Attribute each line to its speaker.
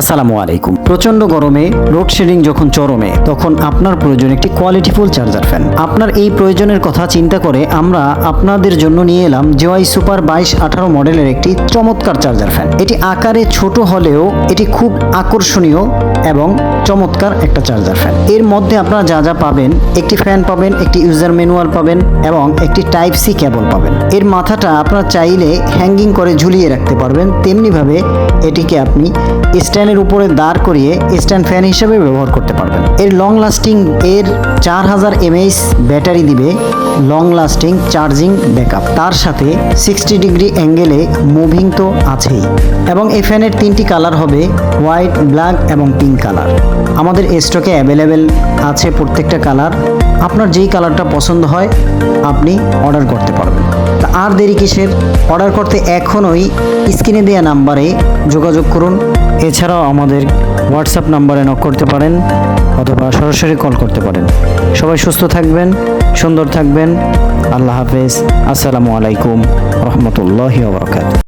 Speaker 1: আসসালামু আলাইকুম। প্রচণ্ড গরমে লোডশেডিং যখন চরমে, তখন আপনার প্রয়োজন একটি কোয়ালিটিফুল চার্জার ফ্যান আপনার এই প্রয়োজনের কথা চিন্তা করে আমরা আপনাদের জন্য নিয়ে এলাম জেওয়াই সুপার বাইশ আঠারো মডেলের একটি চমৎকার চার্জার ফ্যান এটি আকারে ছোট হলেও এটি খুব আকর্ষণীয় এবং চমৎকার একটা চার্জার ফ্যান এর মধ্যে আপনারা যা যা পাবেন, একটি ফ্যান পাবেন, একটি ইউজার ম্যানুয়াল পাবেন এবং একটি টাইপ সি কেবল পাবেন। এর মাথাটা আপনারা চাইলে হ্যাঙ্গিং করে ঝুলিয়ে রাখতে পারবেন, তেমনিভাবে এটিকে আপনি স্ট্যান্ডের উপরে দাঁড় করিয়ে স্ট্যান্ড ফ্যান হিসেবে ব্যবহার করতে পারবেন। এর লং লাস্টিং এর চার হাজার এমএইচ ব্যাটারি দিবে লং লাস্টিং চার্জিং ব্যাকআপ তার সাথে সিক্সটি ডিগ্রি অ্যাঙ্গেলে মুভিং তো আছেই। এবং এই ফ্যানের তিনটি কালার হবে হোয়াইট ব্ল্যাক এবং পিঙ্ক কালার আমাদের স্টকে অ্যাভেলেবেল আছে প্রত্যেকটা কালার আপনার যেই কালারটা পছন্দ হয়, আপনি অর্ডার করতে পারবেন। তা আর দেরি কিসের? অর্ডার করতে এখনই স্ক্রিনে দেওয়া নাম্বারে যোগাযোগ করুন। এছাড়াও আমাদের হোয়াটসঅ্যাপ নাম্বারে নক করতে পারেন অথবা সরাসরি কল করতে পারেন। সবাই সুস্থ থাকবেন, সুন্দর থাকবেন। আল্লাহ হাফেজ। আসসালামু আলাইকুম রহমতুল্লাহ ওবরাকাতুহ